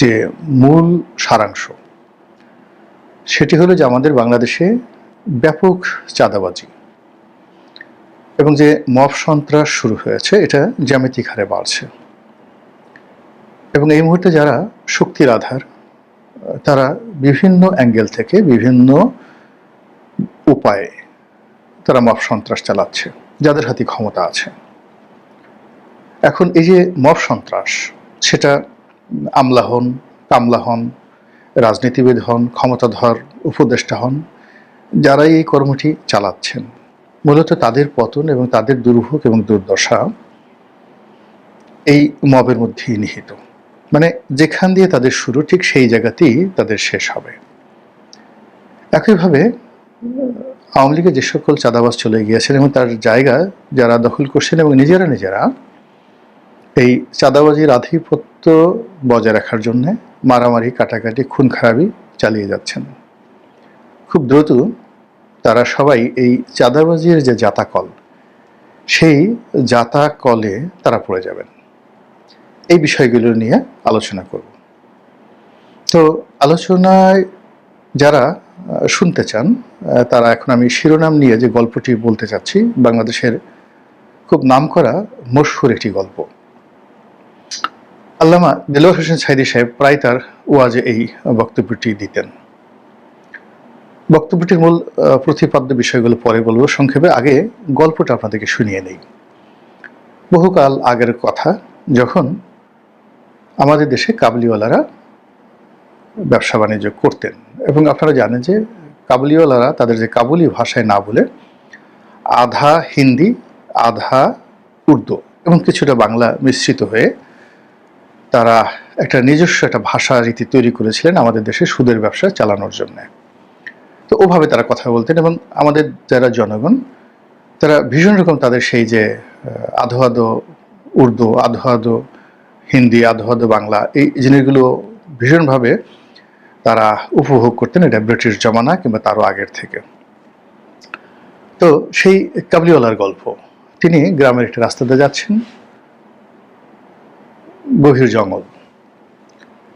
যে মূল সারাংশ, সেটি হলো যে আমাদের বাংলাদেশে ব্যাপক চাঁদাবাজি এবং যে মব সন্ত্রাস শুরু হয়েছে, এটা জ্যামিতিক হারে বাড়ছে। এবং এই মুহূর্তে যারা শক্তির আধার, তারা বিভিন্ন অ্যাঙ্গেল থেকে বিভিন্ন উপায়ে তারা মব সন্ত্রাস চালাচ্ছে, যাদের হাতে ক্ষমতা আছে। এখন এই যে মব সন্ত্রাস, সেটা আমলা হন, কামলা হন, রাজনীতিবিদ হন, ক্ষমতাধর উপদেষ্টা হন, যারা এই কর্মটি চালাচ্ছেন। মূলত তাদের পতন এবং তাদের দুর্ভোগ এবং দুর্দশা এই মবের মধ্যেই নিহিত। মানে যেখান দিয়ে তাদের শুরু, ঠিক সেই জায়গাতেই তাদের শেষ হবে। একইভাবে আওয়ামী লীগের যে সকল চাঁদাবাস চলে গিয়েছেন এবং তার জায়গা যারা দখল করছেন এবং নিজেরা নিজেরা এই চাঁদাবাজির আধিপত্য বজায় রাখার জন্য মারামারি, কাটাকাটি, খুন খারাপি চালিয়ে যাচ্ছেন। খুব দ্রুত তারা সবাই এই চাঁদাবাজির যে জাতাকল, সেই জাতাকলে তারা পড়ে যাবেন। এই বিষয়গুলো নিয়ে আলোচনা করব। তো আলোচনায় যারা শুনতে চান তারা এখন আমি শিরোনাম নিয়ে যে গল্পটি বলতে চাচ্ছি, বাংলাদেশের খুব নামকরা মশহুর একটি গল্প। আল্লামা দেলোয়ার হোসেন সাইদি সাহেব প্রায় তার ওয়াজে এই বক্তব্যটি দিতেন। বক্তব্যটির মূল প্রতিপাদ্য বিষয়গুলো পরে বলব। সংক্ষেপে আগে গল্পটা আপনাদেরকে শুনিয়ে নেই। বহুকাল আগের কথা, যখন আমাদের দেশে কাবলিওয়ালারা ব্যবসা বাণিজ্য করতেন এবং আপনারা জানেন যে কাবুলিওয়ালারা তাদের যে কাবুলি ভাষায় না বলে আধা হিন্দি, আধা উর্দু এবং কিছুটা বাংলা মিশ্রিত হয়ে তারা একটা নিজস্ব একটা ভাষা রীতি তৈরি করেছিলেন আমাদের দেশে সুদের ব্যবসা চালানোর জন্য। তো ওভাবে তারা কথা বলতেন এবং আমাদের যারা জনগণ, তারা ভীষণ রকম তাদের সেই যে আধো আধো উর্দু, আধো আধো হিন্দি, আধো আধো বাংলা এই জিনিসগুলো ভীষণভাবে তারা উপভোগ করতেন, এটা ব্রিটিশ জমানা কিংবা তারও আগের থেকে। তো সেই কাবলিওয়ালার গল্প, তিনি গ্রামের একটি রাস্তাতে যাচ্ছেন। গভীর জঙ্গল।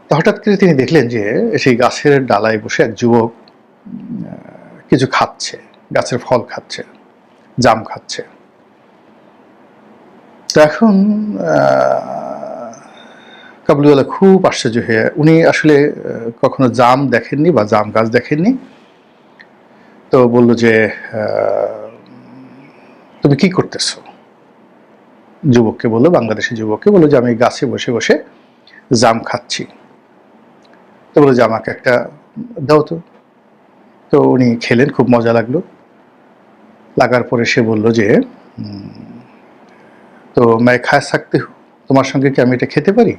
তো হঠাৎ করে তিনি দেখলেন যে সেই গাছের ডালায় বসে এক যুবক কিছু খাচ্ছে, গাছের ফল খাচ্ছে, জাম খাচ্ছে। তো এখন কাবুলিওয়ালা খুব আশ্চর্য হয়ে, উনি আসলে কখনো জাম দেখেননি বা জাম গাছ দেখেননি? তো বলল যে তুমি কি করতেছো? যুবককে বলল, বাংলাদেশের যুবককে বলল যে, আমি গাছে বসে বসে জাম খাচ্ছি। তো বলল যে, আমাকে একটা দাও তো। তো উনি খেলেন, খুব মজা লাগল। লাগার পরে সে বলল যে তো মায় খায় থাকতে তোমার সঙ্গে কি আমি এটা খেতে পারি?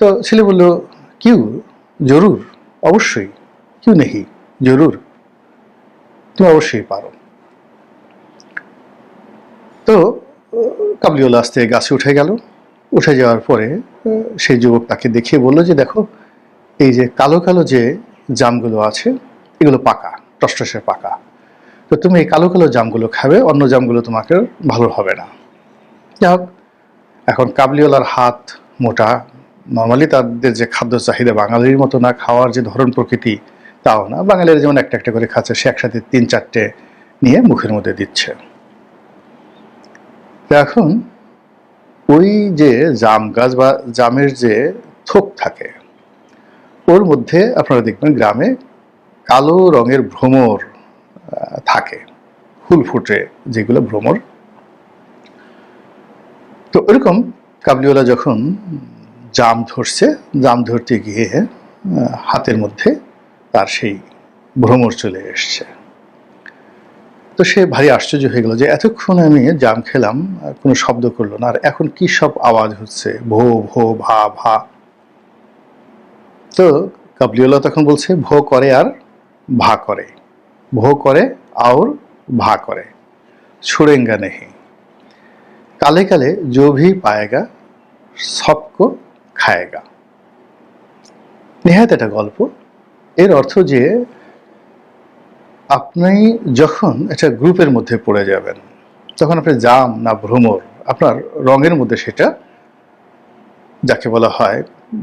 তো ছেলে বলল, কিউ, জরুর, অবশ্যই, কিউ নেহি, জরুর, তুমি অবশ্যই পারো। কাবলিওয়ালা আস্তে গাছে উঠে গেল। উঠে যাওয়ার পরে, সেই যুবক তাকে দেখিয়ে বলল যে, দেখো, এই যে কালো কালো যে জামগুলো আছে, এগুলো পাকা, টসটসে পাকা। তো তুমি এই কালো কালো জামগুলো খাবে, অন্য জামগুলো তোমাকে ভালো হবে না। যাই হোক, এখন কাবলিওয়ালার হাত মোটা। নর্মালি তাদের যে খাদ্য চাহিদা বাঙালির মতো না, খাওয়ার যে ধরন প্রকৃতি, তাও না। বাঙালিরা যেমন একটা একটা করে খাচ্ছে, সে একসাথে তিন চারটে নিয়ে মুখের মধ্যে দিচ্ছে। এখন ওই যে জাম গাছ বা জামের যে থোক থাকে, ওর মধ্যে আপনারা দেখবেন গ্রামে কালো রঙের ভ্রমর থাকে, ফুল ফুটে যেগুলো ভ্রমর। তো এরকম কাবলিওয়ালা যখন জাম ধরছে, জাম ধরতে গিয়ে হাতের মধ্যে তার সেই ভ্রমর চলে এসছে। তো সে ভারী আশ্চর্য হয়ে গেল যে এতক্ষণ আমি জাম খেলাম কোনো শব্দ করল না। আর এখন কি সব আওয়াজ হচ্ছে? ভো ভো, ভা ভা। তো কাবলিওয়ালা তখন বলছে, ভো করে আর ভা করে। ভো করে আর ভা করে। ছুড়েঙ্গা নেহি। কালে কালে जो भी পায়েগা, সবকো খায়েগা। নেহাত একটা গল্প। এর অর্থ যে আপনি যখন একটা গ্রুপের মধ্যে পড়ে যাবেন, তখন আপনি জাম না ভ্রমর, আপনার রঙের মধ্যে সেটা যাকে বলা হয়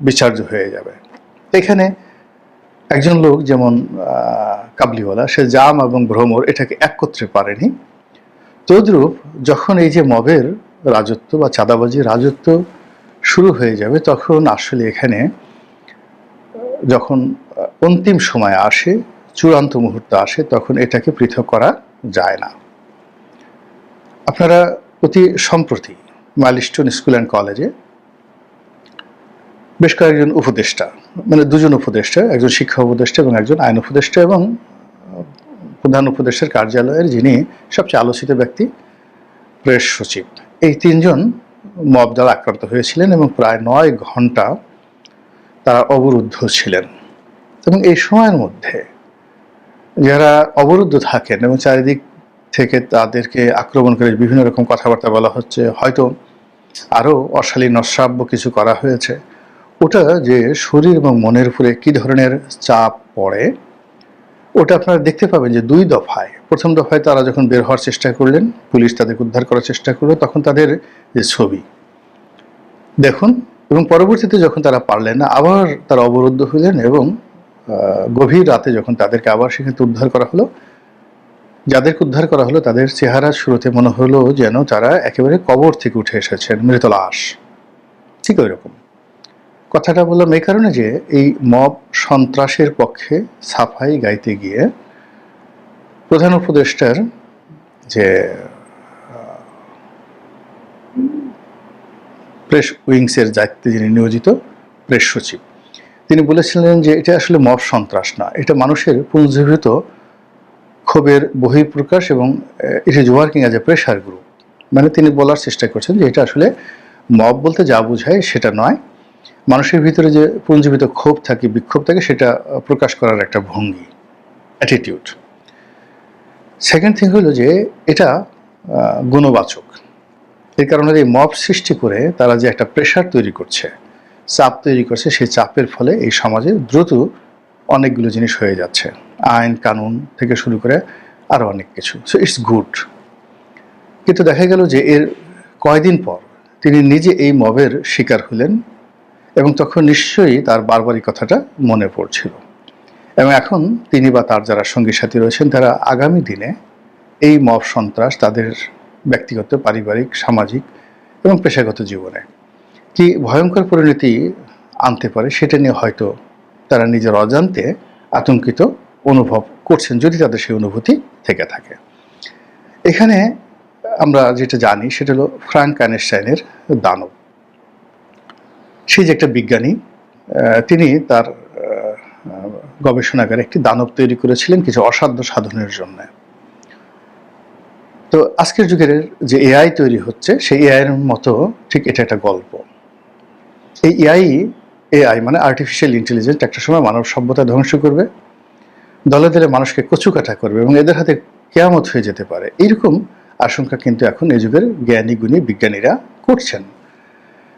বিচার্য হয়ে যাবে। এখানে একজন লোক যেমন কাবলিওয়ালা, সে জাম এবং ভ্রমর এটাকে এক করতে পারেনি। তদ্রূপ যখন এই যে মবের রাজত্ব বা চাঁদাবাজির রাজত্ব শুরু হয়ে যাবে, তখন আসলে এখানে যখন অন্তিম সময় আসে চূড়ান্ত মুহূর্ত আসে, তখন এটাকে পৃথক করা যায় না। আপনারা অতি সম্প্রতি মাইলস্টোন স্কুল অ্যান্ড কলেজে বেশ কয়েকজন উপদেষ্টা মানে দুজন উপদেষ্টা, একজন শিক্ষা উপদেষ্টা এবং একজন আইন উপদেষ্টা এবং প্রধান উপদেষ্টার কার্যালয়ের যিনি সবচেয়ে আলোচিত ব্যক্তি, প্রেস সচিব। এই তিনজন মব দ্বারা আক্রান্ত হয়েছিলেন এবং প্রায় নয় ঘণ্টা তারা অবরুদ্ধ ছিলেন। এবং এই সময়ের মধ্যে যারা অবরুদ্ধ থাকেন এবং চারিদিক থেকে তাদেরকে আক্রমণ করে বিভিন্ন রকম কথাবার্তা বলা হচ্ছে, হয়তো আরও অশালীন, অশ্রাব্য কিছু করা হয়েছে। ওটা যে শরীর এবং মনের উপরে কী ধরনের চাপ পড়ে, ওটা আপনারা দেখতে পাবেন যে দুই দফায়। প্রথম দফায় তারা যখন বের হওয়ার চেষ্টা করলেন, পুলিশ তাদেরকে উদ্ধার করার চেষ্টা করল, তখন তাদের যে ছবি। দেখুন, এবং পরবর্তীতে যখন তারা পারলেন না আবার তারা অবরুদ্ধ হলেন এবং গভীর রাতে যখন তাদেরকে আবার সেখানে উদ্ধার করা হলো, যাদেরকে উদ্ধার করা হলো তাদের চেহারা শুরুতে মনে হলো যেন তারা একেবারে কবর থেকে উঠে এসেছেন মৃত লাশ ঠিক ওই রকম। কথাটা বললাম এই কারণে যে এই মব সন্ত্রাসের পক্ষে সাফাই গাইতে গিয়ে প্রধান উপদেষ্টার যে প্রেস উইংসের দায়িত্বে যিনি নিয়োজিত প্রেস সচিব। তিনি বলেছিলেন যে এটা আসলে মব সন্ত্রাস না, এটা মানুষের পুঞ্জীভূত ক্ষোভের বহিঃপ্রকাশ এবং it is working as a pressure group মানে তিনি বলার চেষ্টা করছেন যে এটা আসলে মব বলতে যা বোঝায় সেটা নয়। মানুষের ভিতরে যে পুঞ্জীবিত ক্ষোভ থাকে, বিক্ষোভ থাকে, সেটা প্রকাশ করার একটা ভঙ্গি অ্যাটিটিউড সেকেন্ড থিং হলো যে এটা গুণবাচক। এর কারণে এই মব সৃষ্টি করে তারা যে একটা প্রেশার তৈরি করছে চাপ তৈরি করছে, সেই চাপের ফলে এই সমাজে দ্রুত অনেকগুলো জিনিস হয়ে যাচ্ছে। আইন, কানুন থেকে শুরু করে আরও অনেক কিছু। সো ইটস গুড কিন্তু দেখা গেল যে এর কয়দিন পর তিনি নিজে এই মবের শিকার হলেন এবং তখন নিশ্চয়ই তার বারবারই কথাটা মনে পড়ছিল। এবং এখন তিনি বা তার যারা সঙ্গী সাথী রয়েছেন, তারা আগামী দিনে এই মব সন্ত্রাস তাদের ব্যক্তিগত, পারিবারিক, সামাজিক এবং পেশাগত জীবনে কি ভয়ঙ্কর পরিণতি আনতে পারে সেটা নিয়ে হয়তো তারা নিজের অজান্তে আতঙ্কিত অনুভব করছেন যদি তাদের সেই অনুভূতি থেকে থাকে। এখানে আমরা যেটা জানি সেটা হলো ফ্রাঙ্ক আইনস্টাইনের দানব। সে যে একটা বিজ্ঞানী তিনি তার গবেষণাগারে একটি দানব তৈরি করেছিলেন কিছু অসাধ্য সাধনের জন্য। তো আজকের যুগের যে এআই তৈরি হচ্ছে, সেই এআইয়ের মতো ঠিক এটা একটা গল্প। এই এআই এআই মানে আর্টিফিশিয়াল ইন্টেলিজেন্স একটা সময় মানব সভ্যতা ধ্বংস করবে, দলে দলে মানুষকে কচুকাটা করবে এবং এদের হাতে কেয়ামত হয়ে যেতে পারে। এইরকম আশঙ্কা কিন্তু এখন এই যুগের জ্ঞানী, গুণী বিজ্ঞানীরা করছেন।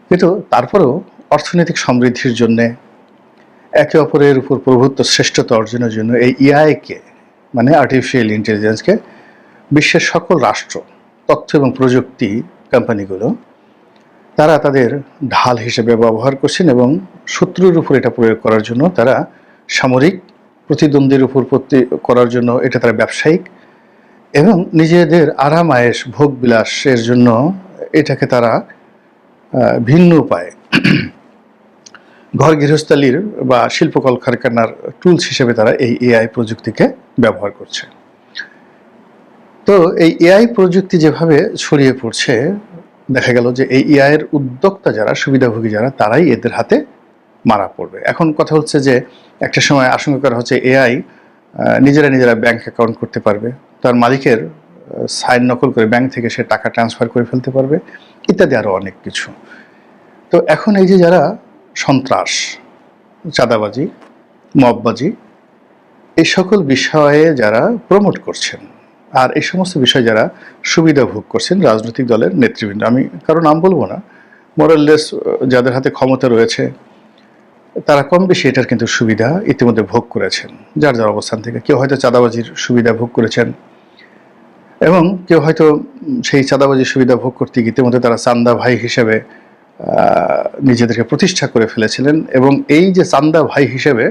কিন্তু তারপরেও অর্থনৈতিক সমৃদ্ধির জন্যে, একে অপরের উপর প্রভুত্ব শ্রেষ্ঠতা অর্জনের জন্য এই ইআইকে মানে আর্টিফিশিয়াল ইন্টেলিজেন্সকে বিশ্বের সকল রাষ্ট্র, তথ্য এবং প্রযুক্তি কোম্পানিগুলো তারা তাদের ঢাল হিসেবে ব্যবহার করছেন এবং শত্রুর উপর এটা প্রয়োগ করার জন্য তারা সামরিক প্রতিদ্বন্দ্বীর উপর প্রতি করার জন্য এটা তারা ব্যবসায়িক এবং নিজেদের আরাম, আয়েস, ভোগ বিলাসের জন্য এটাকে তারা ভিন্ন উপায়ে ঘর গৃহস্থালির বা শিল্প কলকারখানার টুলস হিসেবে তারা এই এআই প্রযুক্তিকে ব্যবহার করছে। তো এই এআই প্রযুক্তি যেভাবে ছড়িয়ে পড়ছে দেখা গেল যে এই এআই এর উদ্যোক্তা যারা, সুবিধাভোগী যারা, তারাই এদের হাতে মারা পড়বে। এখন কথা হচ্ছে যে একটা সময় আশঙ্কা করা হচ্ছে এআই নিজেরা নিজেরা ব্যাংক অ্যাকাউন্ট করতে পারবে। তার মালিকের সাইন নকল করে ব্যাংক থেকে সে টাকা ট্রান্সফার করে ফেলতে পারবে, ইত্যাদি আরও অনেক কিছু। তো এখন এই যে যারা সন্ত্রাস, চাঁদাবাজি, মববাজি, এই সকল বিষয়ে যারা প্রমোট করছেন আর এই সমস্ত বিষয় যারা সুবিধা ভোগ করছেন রাজনৈতিক দলের নেতৃবৃন্দ, আমি কারও নাম বলব না মোরাললেস যাদের হাতে ক্ষমতা রয়েছে, তারা কম বেশি এটার কিন্তু সুবিধা ইতিমধ্যে ভোগ করেছেন। যার যার অবস্থান থেকে কেউ হয়তো চাঁদাবাজির সুবিধা ভোগ করেছেন এবং কেউ হয়তো সেই চাঁদাবাজির সুবিধা ভোগ করতে গিয়ে ইতিমধ্যে তারা চান্দা ভাই হিসেবে নিজেদেরকে প্রতিষ্ঠা করে ফেলেছিলেন এবং এই যে চান্দা ভাই হিসেবে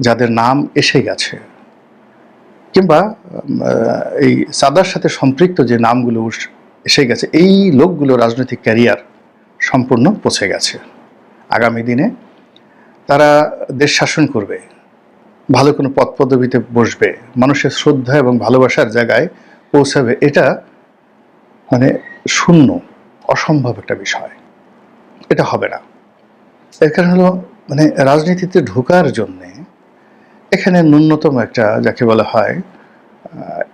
যাদের নাম এসে গেছে কিংবা এই সাদার সাথে সম্পৃক্ত যে নামগুলো এসে গেছে, এই লোকগুলো রাজনৈতিক ক্যারিয়ার সম্পূর্ণ পৌঁছে গেছে। আগামী দিনে তারা দেশ শাসন করবে, ভালো কোনো পদ পদবিতে বসবে, মানুষের শ্রদ্ধা এবং ভালোবাসার জায়গায় পৌঁছাবে, এটা মানে শূন্য, অসম্ভব একটা বিষয়। এটা হবে না। এর কারণ হলো মানে রাজনীতিতে ঢোকার জন্যে এখানে ন্যূনতম একটা যাকে বলা হয়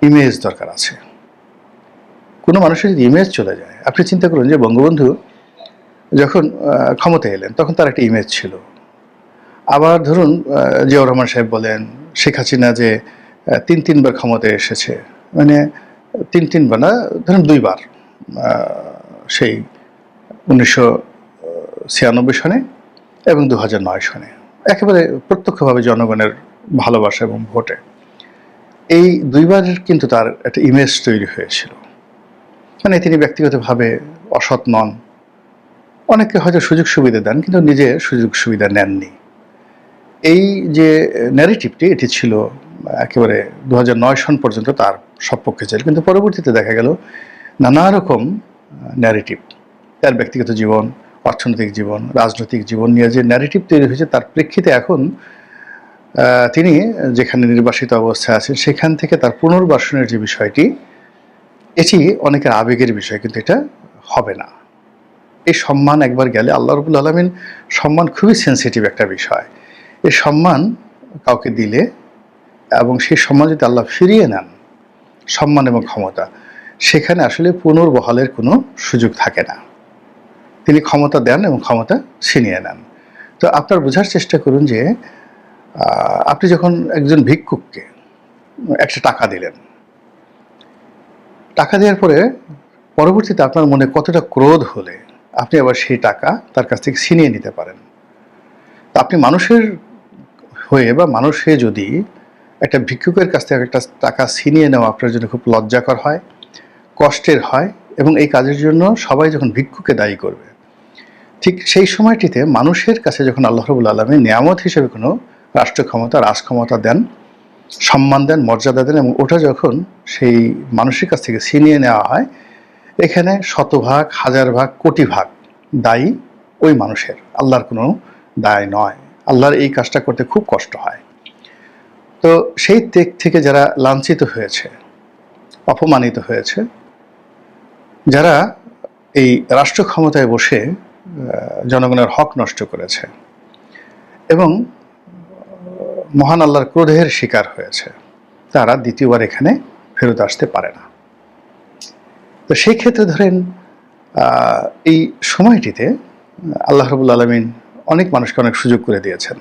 ইমেজ দরকার আছে। কোনো মানুষের যদি ইমেজ চলে যায়, আপনি চিন্তা করুন যে বঙ্গবন্ধু যখন ক্ষমতায় এলেন, তখন তার একটা ইমেজ ছিল। আবার ধরুন জিয়াউর রহমান সাহেব বলেন, শেখ হাসিনা যে তিন তিনবার ক্ষমতায় এসেছে মানে তিন তিনবার না, ধরুন দুইবার সেই উনিশশো ছিয়ানব্বই সনে এবং দু হাজার নয় সনে। একেবারে প্রত্যক্ষভাবে জনগণের ভালোবাসা এবং ভোটে। এই দুইবার কিন্তু তার একটা ইমেজ তৈরি হয়েছিল। মানে তিনি ব্যক্তিগতভাবে অসৎ নন। অনেকে হয়তো সুযোগ সুবিধা দেন, কিন্তু নিজে সুযোগ সুবিধা নেননি। এই যে ন্যারেটিভটি এটি ছিল একেবারে দু সন পর্যন্ত তার সপক্ষে ছিল, কিন্তু পরবর্তীতে দেখা গেল নানা রকম ন্যারেটিভ তার ব্যক্তিগত জীবন, অর্থনৈতিক জীবন, রাজনৈতিক জীবন নিয়ে যে ন্যারেটিভ তৈরি হয়েছে, তার প্রেক্ষিতে এখন তিনি যেখানে নির্বাসিত অবস্থায় আছেন, সেখান থেকে তার পুনর্বাসনের যে বিষয়টি, এটি অনেকের আবেগের বিষয়, কিন্তু এটা হবে না। এই সম্মান একবার গেলে আল্লাহ রবুল আলমিন সম্মান খুবই সেন্সিটিভ একটা বিষয়। এই সম্মান কাউকে দিলে এবং সেই সম্মান যদি আল্লাহ ফিরিয়ে নেন, সম্মান এবং ক্ষমতা, সেখানে আসলে পুনর্বহালের কোনো সুযোগ থাকে না। তিনি ক্ষমতা দেন এবং ক্ষমতা ছিনিয়ে নেন। তো আপনার বোঝার চেষ্টা করুন যে আপনি যখন একজন ভিক্ষুককে একটা টাকা দিলেন, টাকা দেওয়ার পরে পরবর্তীতে আপনার মনে কতটা ক্রোধ হলে আপনি আবার সেই টাকা তার কাছ থেকে ছিনিয়ে নিতে পারেন? তা আপনি মানুষের হয়ে বা মানুষ হয়ে যদি একটা ভিক্ষুকের কাছ থেকে একটা টাকা ছিনিয়ে নেওয়া আপনার জন্য খুব লজ্জাকর হয়, কষ্টের হয় এবং এই কাজের জন্য সবাই যখন ভিক্ষুকে দায়ী করবে, ঠিক সেই সময়টিতে মানুষের কাছে যখন আল্লাহ রবুল আলমী নিয়ামত হিসেবে কোনো রাষ্ট্র ক্ষমতা রাজ ক্ষমতা দেন, সম্মান দেন, মর্যাদা দেন এবং ওটা যখন সেই মানুষের কাছ থেকে ছিনিয়ে নেওয়া হয়, এখানে শতভাগ হাজার ভাগ কোটি ভাগ দায়ী ওই মানুষের। আল্লাহর কোনো দায় নয়। আল্লাহর এই কাজটা করতে খুব কষ্ট হয়। তো সেই দিক থেকে যারা লাঞ্ছিত হয়েছে, অপমানিত হয়েছে, যারা এই রাষ্ট্র ক্ষমতায় বসে জনগণের হক নষ্ট করেছে এবং মহান আল্লাহর ক্রোধের শিকার হয়েছে। তারা দ্বিতীয়বার এখানে ফেরত আসতে পারে না। তো সেই ক্ষেত্রে ধরেন এই সময়টিতে আল্লাহ রবুল আলমিন অনেক মানুষকে অনেক সুযোগ করে দিয়েছেন।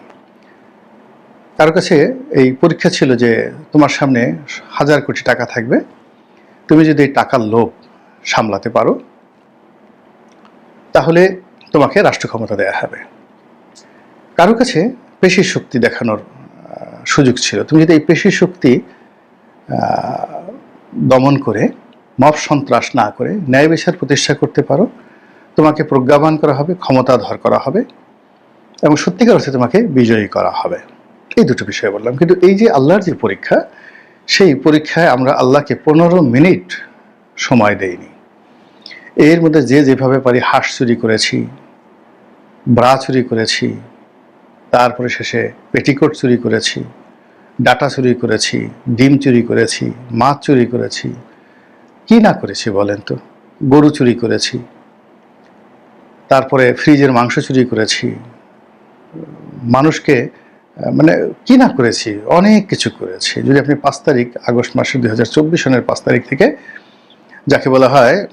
কারও কাছে এই পরীক্ষা ছিল যে তোমার সামনে হাজার কোটি টাকা থাকবে, তুমি যদি এই টাকার লোভ সামলাতে পারো, তাহলে তোমাকে রাষ্ট্র ক্ষমতা দেওয়া হবে। কারও কাছে পেশি শক্তি দেখানোর সুযোগ ছিল। তুমি যদি এই পেশি শক্তি দমন করে মব সন্ত্রাস না করে, ন্যায় বিচার প্রতিষ্ঠা করতে পারো, তোমাকে প্রজ্ঞাবান করা হবে, ক্ষমতাধর করা হবে এবং সত্যিকার অর্থে তোমাকে বিজয়ী করা হবে। এই দুটো বিষয় বললাম। কিন্তু এই যে আল্লাহর যে পরীক্ষা, সেই পরীক্ষায় আমরা আল্লাহকে পনেরো মিনিট সময় দেইনি। এর মধ্যে যে যেভাবে পারি হাঁস চুরি করেছি, ব্রা চুরি করেছি, তারপরে শেষে পেটিকোট চুরি করেছি ডাটা চুরি করেছি, ডিম চুরি করেছি, মাছ চুরি করেছি। কি না করেছি বলেন তো? গরু চুরি করেছি। তারপরে ফ্রিজের মাংস চুরি করেছি। মানুষকে মানে কি না করেছি? অনেক কিছু করেছি। যদি আপনি পাঁচ তারিখ, আগস্ট মাসের দুই হাজার চব্বিশ সনের পাঁচ তারিখ থেকে যাকে বলা হয়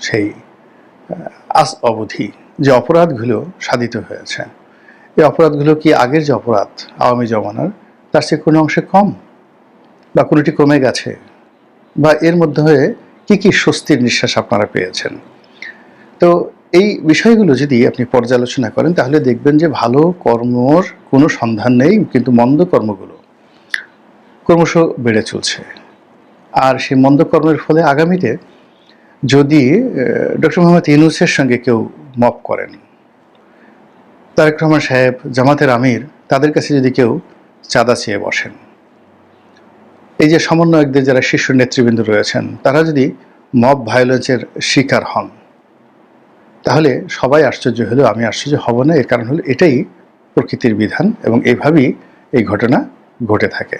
সেই আজ অবধি যে অপরাধগুলো সাধিত হয়েছে। এই অপরাধগুলো কি আগের যে অপরাধ আওয়ামী জমানার, তার চেয়ে কোনো অংশে কম? বা কোনোটি কমে গেছে? বা এর মধ্যে হয়ে কি কি স্বস্তির নিঃশ্বাস আপনারা পেয়েছেন? তো এই বিষয়গুলো যদি আপনি পর্যালোচনা করেন, তাহলে দেখবেন যে ভালো কর্মর কোনো সন্ধান নেই, কিন্তু মন্দ কর্মগুলো ক্রমশ বেড়ে চলছে। আর সেই মন্দ কর্মের ফলে আগামীতে যদি ডক্টর মোহাম্মদ ইউনুসের সঙ্গে কেউ মপ করেন তারেক রহমান সাহেব, জামাতের আমির, তাদের কাছে যদি কেউ চাঁদা চেয়ে বসেন। এই যে সমন্বয়কদের যারা শীর্ষ নেতৃবৃন্দ রয়েছেন, তারা যদি মব ভায়োলেন্সের শিকার হন, তাহলে সবাই আশ্চর্য হলেও আমি আশ্চর্য হব না, এর কারণ হলো এটাই প্রকৃতির বিধান এবং এইভাবেই এই ঘটনা ঘটে থাকে।